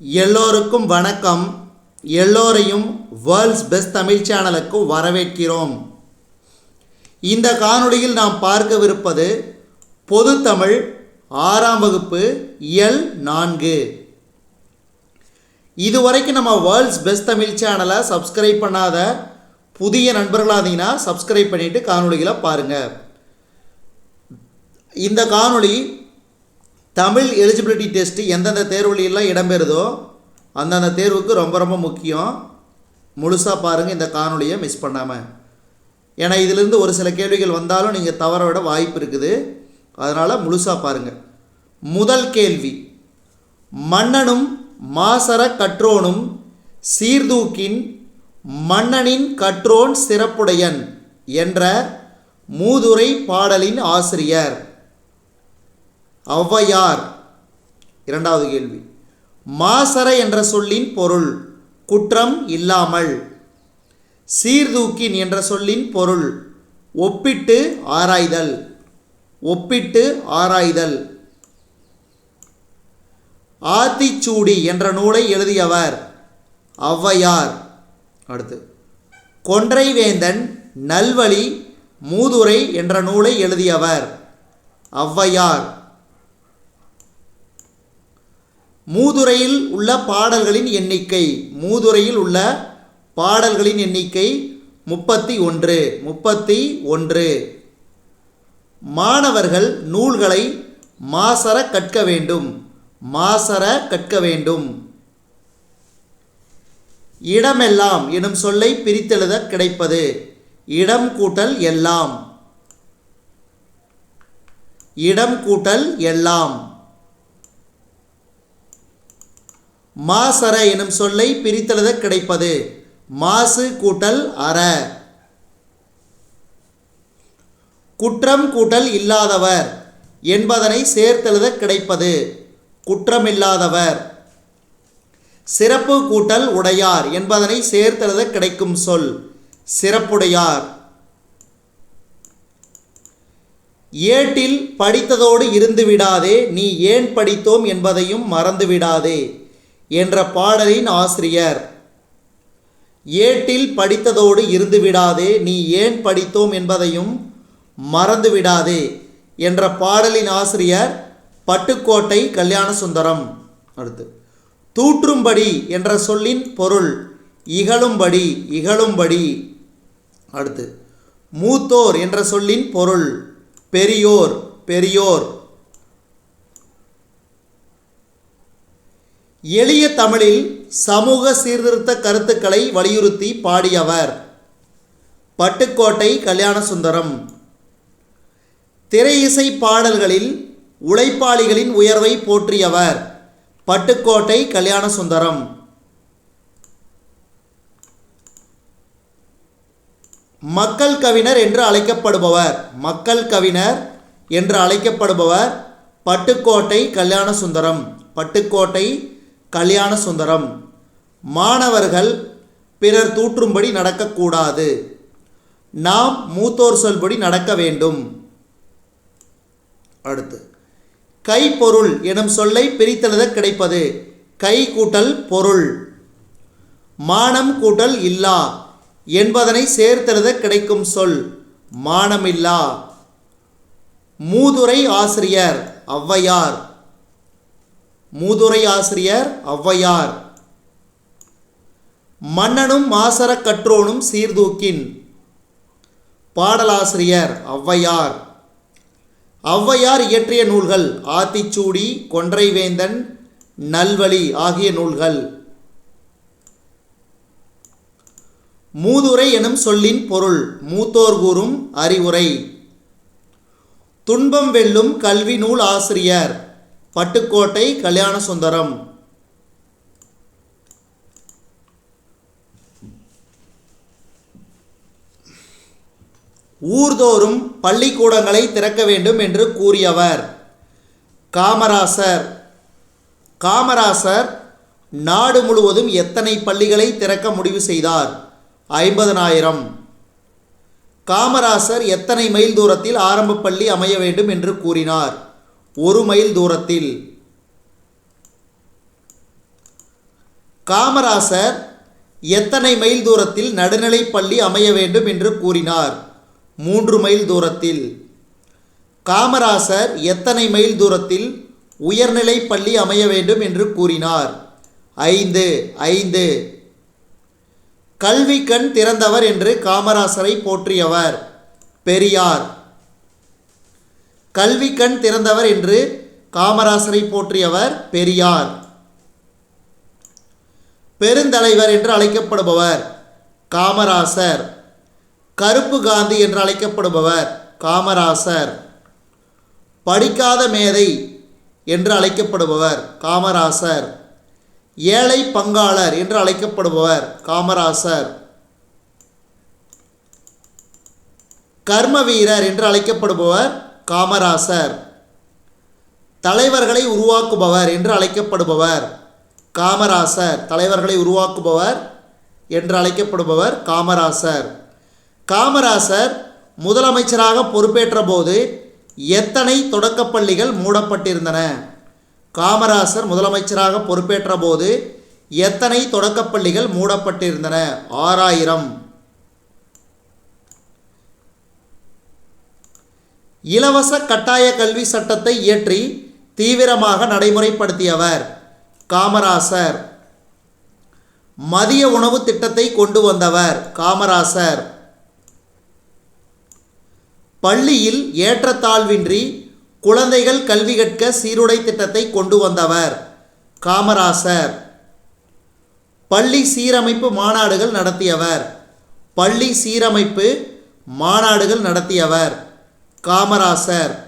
எல்லோருக்கும் வணக்கம். எல்லோரையும் வேர்ல்ட்ஸ் பெஸ்ட் தமிழ் சேனலுக்கு வரவேற்கிறோம். இந்த காணொளியில் நாம் பார்க்கவிருப்பது பொது தமிழ் ஆறாம் வகுப்பு எல் நான்கு. இதுவரைக்கும் நம்ம வேர்ல்ட்ஸ் பெஸ்ட் தமிழ் சேனலை சப்ஸ்கிரைப் பண்ணாத புதிய நண்பர்களாக இருந்தீங்கன்னா சப்ஸ்கிரைப் பண்ணிவிட்டு காணொலிகளை பாருங்கள் இந்த காணொளி தமிழ் எலிஜிபிலிட்டி டெஸ்ட் எந்தெந்த தேர்வுலையெல்லாம் இடம்பெறுதோ அந்தந்த தேர்வுக்கு ரொம்ப ரொம்ப முக்கியம். முழுசாக பாருங்கள் இந்த காணொலியை மிஸ் பண்ணாமல் ஏன்னா இதிலிருந்து ஒரு சில கேள்விகள் வந்தாலும் நீங்கள் தவற விட வாய்ப்பு இருக்குது. அதனால் முழுசாக பாருங்கள் முதல் கேள்வி. மன்னனும் மாசர கற்றோனும் சீர்தூக்கின் மன்னனின் கற்றோன் சிறப்புடையன் என்ற மூதுரை பாடலின் ஆசிரியர். ஔவையார்? இரண்டாவது கேள்வி. மாசர என்ற சொல்லின் பொருள் குற்றம் இல்லாமல். சீர்தூக்கின் என்ற சொல்லின் பொருள் ஒப்பிட்டு ஆராய்தல். ஒப்பிட்டு ஆராய்தல். ஆத்திச்சூடி என்ற நூலை எழுதியவர் ஔவையார். அடுத்து. கொன்றைவேந்தன் நல்வழி மூதுரை என்ற நூலை எழுதியவர் ஔவையார். மூதுரையில் உள்ள பாடல்களின் எண்ணிக்கை மூதுரையில் உள்ள பாடல்களின் எண்ணிக்கை முப்பத்தி ஒன்று முப்பத்தி ஒன்று. மாணவர்கள் நூல்களை மாசர கற்க வேண்டும் மாசர கற்க வேண்டும். இடமெல்லாம் எனும் சொல்லை பிரித்தெழுத கிடைப்பது இடம் கூட்டல் எல்லாம். இடம் கூட்டல் எல்லாம். மாசர எனும் சொல்லை பிரித்தெழுத கிடைப்பது. மாசு கூட்டல் அற. குற்றம் கூட்டல் இல்லாதவர் என்பதனை சேர்த்தெழுத கிடைப்பது. குற்றமில்லாதவர். சிறப்பு கூட்டல் உடையார் என்பதனை சேர்த்தெழுத கிடைக்கும் சொல். சிறப்புடையார். ஏட்டில் படித்ததோடு இருந்து விடாதே நீ ஏன் படித்தோம் என்பதையும் மறந்து விடாதே என்ற பாடலின் ஆசிரியர். ஏட்டில் படித்ததோடு இருந்து விடாதே நீ ஏன் படித்தோம் என்பதையும் மறந்து விடாதே என்ற பாடலின் ஆசிரியர் பட்டுக்கோட்டை கல்யாண சுந்தரம் அடுத்து தூற்றும்படி என்ற சொல்லின் பொருள் இகழும்படி இகழும்படி. அடுத்து மூத்தோர் என்ற சொல்லின் பொருள் பெரியோர் பெரியோர். எளிய தமிழில் சமூக சீர்திருத்த கருத்துக்களை வலியுறுத்தி பாடியவர். பட்டுக்கோட்டை கல்யாணசுந்தரம். திரை இசை பாடல்களில் உழைப்பாளிகளின் உயர்வை போற்றியவர் பட்டுக்கோட்டை கல்யாணசுந்தரம். மக்கள் கவிஞர் என்று அழைக்கப்படுபவர் மக்கள் கவிஞர் என்று அழைக்கப்படுபவர் பட்டுக்கோட்டை கல்யாணசுந்தரம். பட்டுக்கோட்டை கல்யாண சுந்தரம். மாணவர்கள் பிறர் தூற்றும்படி நடக்கக்கூடாது. நாம் மூத்தோர் சொல்படி நடக்க வேண்டும். அடுத்து கைப்பொருள் எனும் சொல்லை பிரித்தெழுத கிடைப்பது கை கூட்டல் பொருள். மானம் கூட்டல் இல்லா என்பதனை சேர்த்தெழுத கிடைக்கும் சொல் மானமில்லா. மூதுரை ஆசிரியர் ஔவையார். மூதுரை ஆசிரியர் ஔவையார். மன்னனும் மாசர கற்றோனும் சீர்தூக்கின். பாடலாசிரியர் ஔவையார். ஔவையார் இயற்றிய நூல்கள் ஆத்திச்சூடி கொன்றைவேந்தன் நல்வழி ஆகிய நூல்கள். மூதுரை எனும் சொல்லின் பொருள் மூத்தோர் கூறும் அறிவுரை. துன்பம் வெல்லும் கல்வி நூல் ஆசிரியர் பட்டுக்கோட்டை கல்யாண சுந்தரம். ஊர்தோறும் பள்ளிக்கூடங்களை திறக்க வேண்டும் என்று கூறியவர். காமராசர். காமராசர் நாடு முழுவதும் எத்தனை பள்ளிகளை திறக்க முடிவு செய்தார்? ஐம்பதனாயிரம். காமராசர் எத்தனை மைல் தூரத்தில் ஆரம்ப பள்ளி அமைய வேண்டும் என்று கூறினார். ஒரு மைல் தூரத்தில் காமராசர் எத்தனை மைல் தூரத்தில் நடுநிலைப் பள்ளி அமைய வேண்டும் என்று கூறினார்? மூன்று மைல் தூரத்தில். காமராசர் எத்தனை மைல் தூரத்தில் உயர்நிலைப் பள்ளி அமைய வேண்டும் என்று கூறினார்? ஐந்து ஐந்து. கல்வி கண் திறந்தவர் என்று காமராசரை போற்றியவர். பெரியார். கல்வி கண் திறந்தவர் என்று காமராசரை போற்றியவர் பெரியார். பெருந்தலைவர் என்று அழைக்கப்படுபவர் காமராசர். கருப்பு காந்தி என்று அழைக்கப்படுபவர் காமராசர். படிக்காத மேதை என்று அழைக்கப்படுபவர் காமராசர். ஏழை பங்காளர் என்று அழைக்கப்படுபவர் காமராசர். கர்ம வீரர் என்று அழைக்கப்படுபவர் காமராசர். தலைவர்களை உருவாக்குபவர் என்று அழைக்கப்படுபவர். காமராசர் தலைவர்களை உருவாக்குபவர் என்று அழைக்கப்படுபவர் காமராசர். காமராசர் முதலமைச்சராக பொறுப்பேற்ற போது எத்தனை தொடக்கப்பள்ளிகள் மூடப்பட்டிருந்தன? காமராசர் முதலமைச்சராக பொறுப்பேற்ற போது எத்தனை தொடக்கப்பள்ளிகள் மூடப்பட்டிருந்தன? ஆறாயிரம். இலவச கட்டாய கல்வி சட்டத்தை இயற்றி தீவிரமாக நடைமுறைப்படுத்தியவர் காமராசர். மதிய உணவு திட்டத்தை கொண்டு வந்தவர் காமராசர். பள்ளியில் ஏற்றத்தாழ்வின்றி குழந்தைகள் கல்வி கற்க சீருடை திட்டத்தை கொண்டு வந்தவர் காமராசர். பள்ளி சீரமைப்பு மாநாடுகள் நடத்தியவர். பள்ளி சீரமைப்பு மாநாடுகள் நடத்தியவர். காமராசர்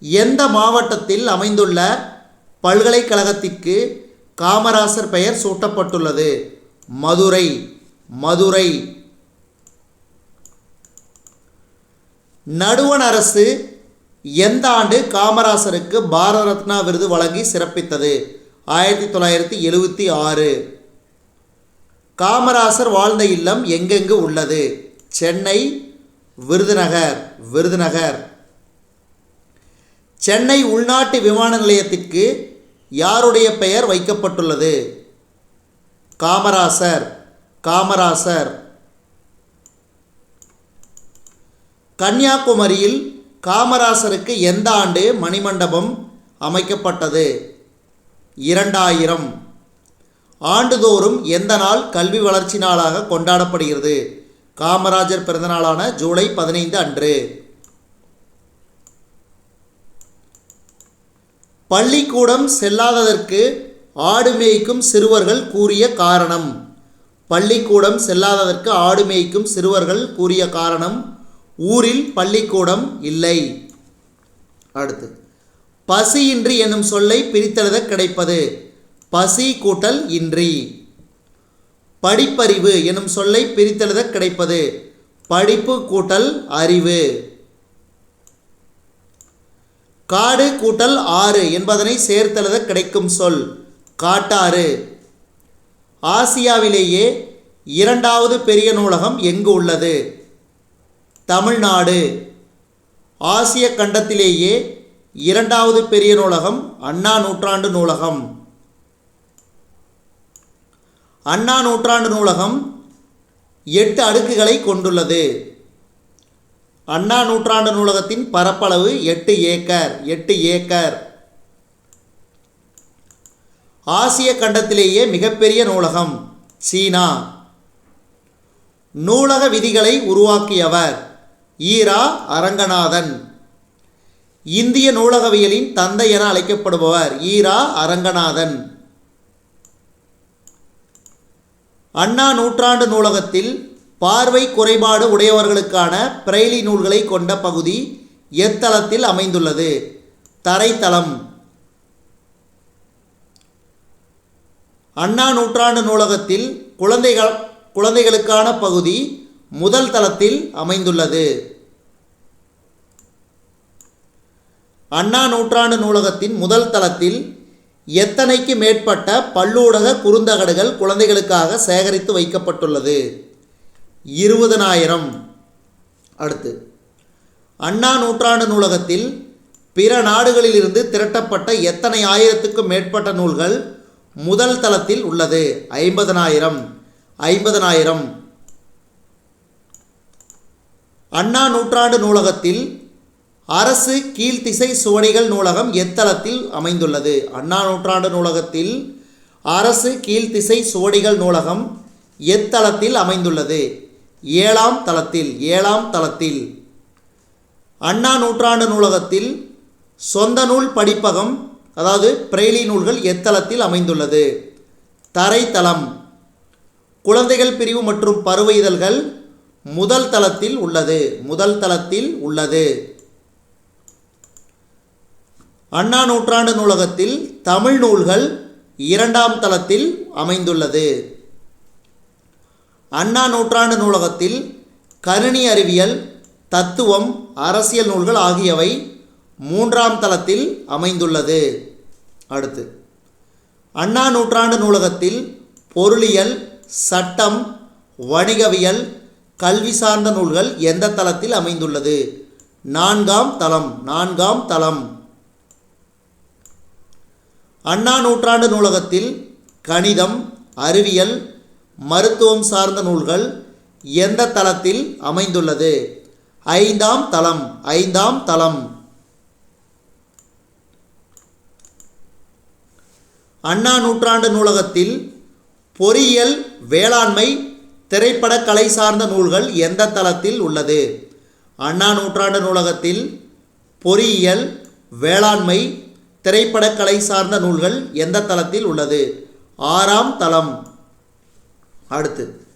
எந்த மாவட்டத்தில் அமைந்துள்ள பல்கலைக்கழகத்திற்கு காமராசர் பெயர் சூட்டப்பட்டுள்ளது? மதுரை மதுரை. நடுவண் அரசு எந்த ஆண்டு காமராசருக்கு பாரத ரத்னா விருது வழங்கி சிறப்பித்தது? ஆயிரத்தி தொள்ளாயிரத்தி எழுபத்தி ஆறு. காமராசர் வாழ்ந்த இல்லம் எங்கெங்கு உள்ளது? சென்னை விருதுநகர் விருதுநகர். சென்னை உள்நாட்டு விமான நிலையத்திற்கு யாருடைய பெயர் வைக்கப்பட்டுள்ளது? காமராசர் காமராசர். கன்னியாகுமரியில் காமராசருக்கு எந்த ஆண்டு மணிமண்டபம் அமைக்கப்பட்டது? இரண்டாயிரம். ஆண்டுதோறும் எந்த நாள் கல்வி வளர்ச்சி நாளாக கொண்டாடப்படுகிறது? காமராஜர் பிறந்தநாளான ஜூலை பதினைந்து அன்று. பள்ளிக்கூடம் செல்லாததற்கு ஆடு மேய்க்கும் சிறுவர்கள் கூறிய காரணம். பள்ளிக்கூடம் செல்லாததற்கு ஆடு மேய்க்கும் சிறுவர்கள் கூறிய காரணம் ஊரில் பள்ளிக்கூடம் இல்லை. அடுத்து பசியின்றி என்னும் சொல்லை பிரித்தெழுத கிடைப்பது. பசி கூட்டல் இன்றி. படிப்பறிவு எனும் சொல்லை பிரித்தெழுத கிடைப்பது. படிப்பு கூட்டல் அறிவு. காடு கூட்டல் ஆறு என்பதனை சேர்த்தெழுத கிடைக்கும் சொல். காட்டாறு. ஆசியாவிலேயே இரண்டாவது பெரிய நூலகம் எங்கு உள்ளது? தமிழ்நாடு. ஆசிய கண்டத்திலேயே இரண்டாவது பெரிய நூலகம் அண்ணா நூற்றாண்டு நூலகம். அண்ணா நூற்றாண்டு நூலகம் எட்டு அடுக்குகளை கொண்டுள்ளது. அண்ணா நூற்றாண்டு நூலகத்தின் பரப்பளவு எட்டு ஏக்கர் எட்டு ஏக்கர். ஆசிய கண்டத்திலேயே மிகப்பெரிய நூலகம் சீனா. நூலக விதிகளை உருவாக்கியவர் ஈரா அரங்கநாதன். இந்திய நூலகவியலின் தந்தை என அழைக்கப்படுபவர் ஈரா அரங்கநாதன். அண்ணா நூற்றாண்டு நூலகத்தில் பார்வை குறைபாடு உடையவர்களுக்கான பிரெய்லி நூல்களை கொண்ட பகுதி எத்தளத்தில் அமைந்துள்ளது? தரைத்தளம். அண்ணா நூற்றாண்டு நூலகத்தில் குழந்தைகள் குழந்தைகளுக்கான பகுதி முதல் தளத்தில் அமைந்துள்ளது. அண்ணா நூற்றாண்டு நூலகத்தின் முதல் தளத்தில் எத்தனைக்கு மேற்பட்ட பல்லூடக குறுந்தகடுகள் குழந்தைகளுக்காக சேகரித்து வைக்கப்பட்டுள்ளது? இருபதனாயிரம். அடுத்து அண்ணா நூற்றாண்டு நூலகத்தில் பிற நாடுகளிலிருந்து திரட்டப்பட்ட எத்தனை ஆயிரத்துக்கும் மேற்பட்ட நூல்கள் முதல் தளத்தில் உள்ளது? ஐம்பதனாயிரம். ஐம்பதனாயிரம். அண்ணா நூற்றாண்டு நூலகத்தில் அரசு கீழ்த்திசை சுவடிகள் நூலகம் எத்தளத்தில் அமைந்துள்ளது? அண்ணா நூற்றாண்டு நூலகத்தில் அரசு கீழ்த்திசை சுவடிகள் நூலகம் எத்தளத்தில் அமைந்துள்ளது? ஏழாம் தளத்தில் ஏழாம் தளத்தில். அண்ணா நூற்றாண்டு நூலகத்தில் சொந்த நூல் படிப்பகம் அதாவது பிரெய்லி நூல்கள் எத்தளத்தில் அமைந்துள்ளது? தரைத்தளம். குழந்தைகள் பிரிவு மற்றும் பருவ இதழ்கள் முதல் தளத்தில் உள்ளது. முதல் தளத்தில் உள்ளது. அண்ணா நூற்றாண்டு நூலகத்தில் தமிழ் நூல்கள் இரண்டாம் தளத்தில் அமைந்துள்ளது. அண்ணா நூற்றாண்டு நூலகத்தில் கணினி அறிவியல் தத்துவம் அரசியல் நூல்கள் ஆகியவை மூன்றாம் தளத்தில் அமைந்துள்ளது. அடுத்து அண்ணா நூற்றாண்டு நூலகத்தில் பொருளியல் சட்டம் வணிகவியல் கல்வி சார்ந்த நூல்கள் எந்த தளத்தில் அமைந்துள்ளது? நான்காம் தளம் நான்காம் தளம். அண்ணா நூற்றாண்டு நூலகத்தில் கணிதம் அறிவியல் மருத்துவம் சார்ந்த நூல்கள் எந்த தளத்தில் அமைந்துள்ளது? ஐந்தாம் தளம் ஐந்தாம் தளம். அண்ணா நூற்றாண்டு நூலகத்தில் பொறியியல் வேளாண்மை திரைப்பட கலை சார்ந்த நூல்கள் எந்த தளத்தில் உள்ளது? அண்ணா நூற்றாண்டு நூலகத்தில் பொறியியல் வேளாண்மை திரைப்படக்கலை சார்ந்த நூல்கள் எந்த தளத்தில் உள்ளது? ஆறாம் தளம். அடுத்து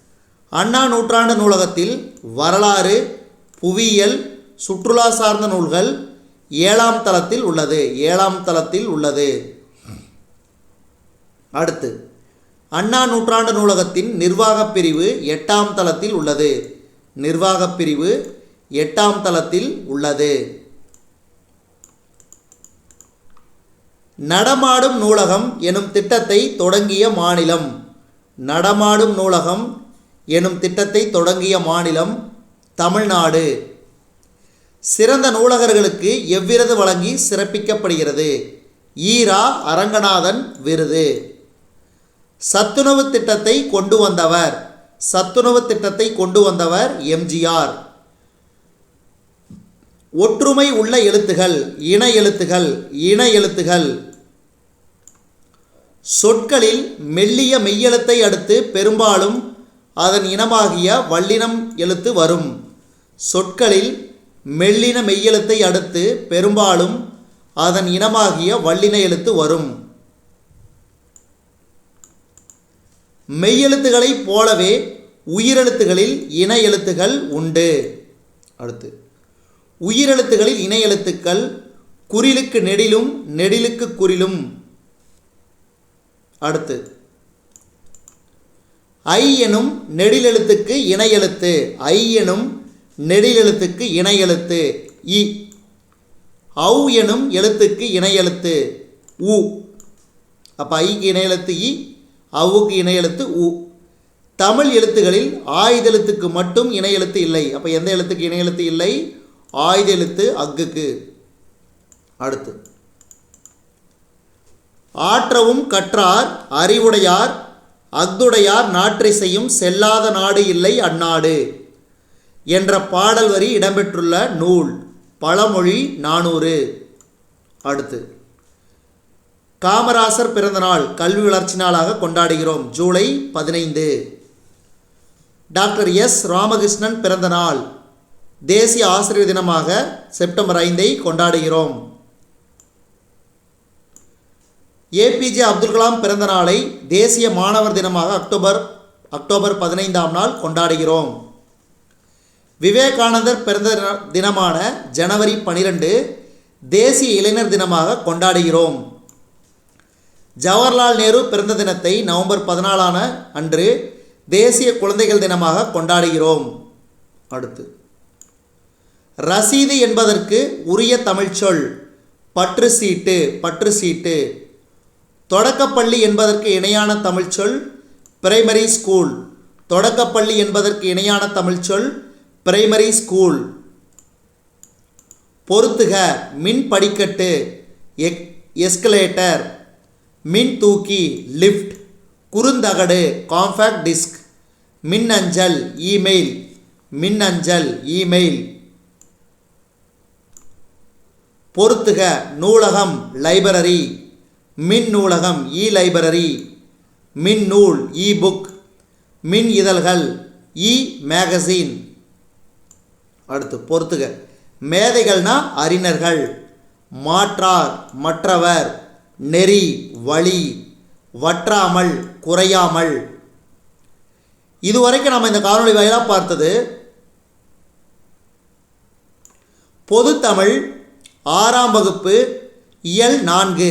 அண்ணா நூற்றாண்டு நூலகத்தில் வரலாறு புவியியல் சுற்றுலா சார்ந்த நூல்கள் ஏழாம் தளத்தில் உள்ளது. ஏழாம் தளத்தில் உள்ளது. அடுத்து அண்ணா நூற்றாண்டு நூலகத்தின் நிர்வாகப் பிரிவு எட்டாம் தளத்தில் உள்ளது. நிர்வாகப் பிரிவு எட்டாம் தளத்தில் உள்ளது. நடமாடும் நூலகம் எனும் திட்டத்தை தொடங்கிய மாநிலம். நடமாடும் நூலகம் எனும் திட்டத்தை தொடங்கிய மாநிலம் தமிழ்நாடு. சிறந்த நூலகர்களுக்கு எவ்விருது வழங்கி சிறப்பிக்கப்படுகிறது? ஈரா அரங்கநாதன் விருது. சத்துணவு திட்டத்தை கொண்டு வந்தவர். சத்துணவு திட்டத்தை கொண்டு வந்தவர் எம்ஜிஆர். ஒற்றுமை உள்ள எழுத்துகள் இன எழுத்துகள் இன எழுத்துகள். சொற்களில் மெல்லிய மெய்யெழுத்தை அடுத்து பெரும்பாலும் அதன் இனமாகிய வல்லினம் எழுத்து வரும். சொற்களில் மெல்லின மெய்யெழுத்தை அடுத்து பெரும்பாலும் அதன் இனமாகிய வல்லின எழுத்து வரும். மெய்யெழுத்துகளைப் போலவே உயிரெழுத்துகளில் இன எழுத்துகள் உண்டு. அடுத்து உயிரெழுத்துகளில் இன எழுத்துக்கள் குறிலுக்கு நெடிலும் நெடிலுக்கு குறிலும் அடுத்து. ஐ எனும் நெடிலெழுத்துக்கு இணையெழுத்து. ஐ எனும் நெடிலெழுத்துக்கு இணையெழுத்து. இ. ஔ எனும் எழுத்துக்கு இணையெழுத்து. உ. அப்போ ஐக்கு இணையெழுத்து இ அவுக்கு இணையெழுத்து உ. தமிழ் எழுத்துகளில் ஆயுத எழுத்துக்கு மட்டும் இணையெழுத்து இல்லை. அப்போ எந்த எழுத்துக்கு இணையெழுத்து இல்லை? ஆயுத எழுத்து அக்குக்கு அடுத்து. ஆற்றவும் கற்றார் அறிவுடையார் அஃதுடையார் நாற்றிசையும் செல்லாத நாடு இல்லை அந்நாடு என்ற பாடல் வரி இடம்பெற்றுள்ள நூல் பழமொழி நானூறு. அடுத்து காமராசர் பிறந்தநாள் கல்வி வளர்ச்சி நாளாக கொண்டாடுகிறோம் ஜூலை பதினைந்து. Doctor S. ராமகிருஷ்ணன் பிறந்த நாள் தேசிய ஆசிரியர் தினமாக செப்டம்பர் ஐந்தை கொண்டாடுகிறோம். ஏபிஜே அப்துல் கலாம் பிறந்த நாளை தேசிய மாணவர் தினமாக அக்டோபர் அக்டோபர் பதினைந்தாம் நாள் கொண்டாடுகிறோம். விவேகானந்தர் பிறந்த தின- தினமான ஜனவரி பனிரெண்டு தேசிய இளைஞர் தினமாக கொண்டாடுகிறோம். ஜவஹர்லால் நேரு பிறந்த தினத்தை நவம்பர் பதினாலான அன்று தேசிய குழந்தைகள் தினமாக கொண்டாடுகிறோம். அடுத்து. ரசீது என்பதற்கு உரிய தமிழ்ச்சொல் பற்று சீட்டு பற்று சீட்டு தொடக்கப்பள்ளி என்பதற்கு இணையான தமிழ்ச்சொல் பிரைமரி ஸ்கூல் தொடக்கப்பள்ளி என்பதற்கு இணையான தமிழ்ச்சொல் பிரைமரி ஸ்கூல் பொருத்துக. மின் படிக்கட்டு எக் எஸ்கலேட்டர் மின் தூக்கி லிஃப்ட் குறுந்தகடு காம்பேக்ட் டிஸ்க் மின்னஞ்சல் இமெயில் மின்னஞ்சல் இமெயில் பொருத்துக. நூலகம் லைப்ரரி மின் நூலகம் இ லைப்ரரி மின் நூல் இ புக் மின் இதழ்கள் இ மேகசின் அடுத்து பொறுத்துக. மேதைகள்னா அறிஞர்கள் மாற்றார் மற்றவர் நெறி வழி வற்றாமல் குறையாமல். இதுவரைக்கும் நம்ம இந்த காணொலி வாயிலாக பார்த்தது பொதுத்தமிழ் ஆறாம் வகுப்பு இயல் நான்கு.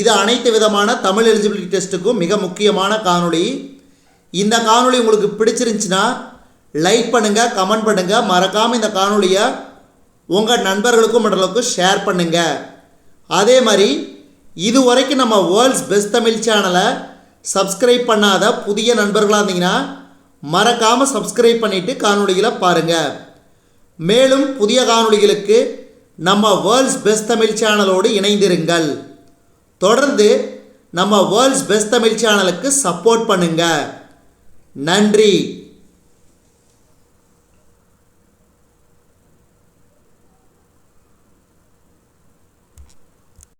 இது அனைத்து விதமான தமிழ் எலிஜிபிலிட்டி டெஸ்ட்டுக்கும் மிக முக்கியமான காணொளி. இந்த காணொளி உங்களுக்கு பிடிச்சிருந்துச்சுன்னா லைக் பண்ணுங்கள் கமெண்ட் பண்ணுங்கள் மறக்காமல் இந்த காணொளியை உங்கள் நண்பர்களுக்கும் மற்றவர்களுக்கும் ஷேர் பண்ணுங்கள் அதே மாதிரி இது வரைக்கும் நம்ம வேர்ல்ட்ஸ் பெஸ்ட் தமிழ் சேனலை சப்ஸ்கிரைப் பண்ணாத புதிய நண்பர்களாக இருந்தீங்கன்னா மறக்காமல் சப்ஸ்கிரைப் பண்ணிவிட்டு காணொலிகளை பாருங்கள் மேலும் புதிய காணொளிகளுக்கு நம்ம வேர்ல்ட்ஸ் பெஸ்ட் தமிழ் சேனலோடு இணைந்திருங்கள். தொடர்ந்து நம்ம வேர்ல்ட்ஸ் பெஸ்ட் தமிழ் சேனலுக்கு சப்போர்ட் பண்ணுங்கள் நன்றி.